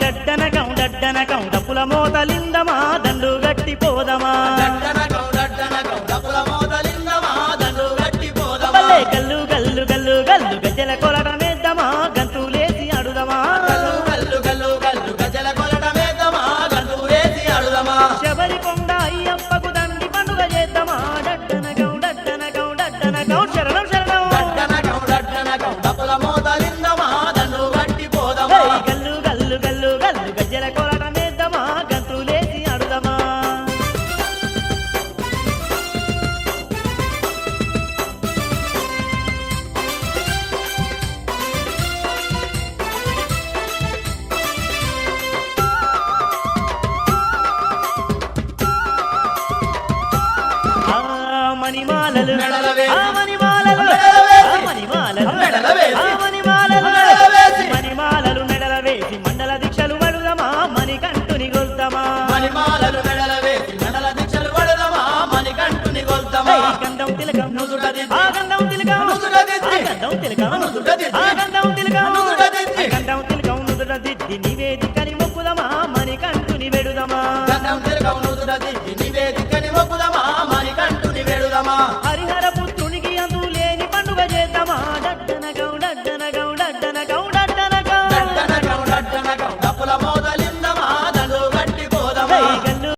డడ్డన cow డడ్డన cow డప్పుల మోతలిందమా? దండు గట్టి పోదమా? గల్లు గల్లు గల్లు గల్లు గజల కొలటమేద్దమా గంతులేసి అడుదమా? శబరి కొండ అయ్యప్పకు దండి పండుగ చేద్దమా? డడ్డన మణిమాలలు. ఆ మణిమాలలు. ఆ మణిమాలలు. ఆ మణిమాలలు. మణిమాలలు మెడల వేసి మండల దీక్షలు వడుదమా మణికంఠుని గొల్దమా మణిమాలలు మెడల వేసి మెడల దీక్షలు పడదమా మణికంఠుని గొల్తమా గంధం తిలకం నుదుట. ఆ గంధం తిలకం నుదుట. ఆ గంధం తిలకం నుదుట ಗೌಡ ಗೌಡ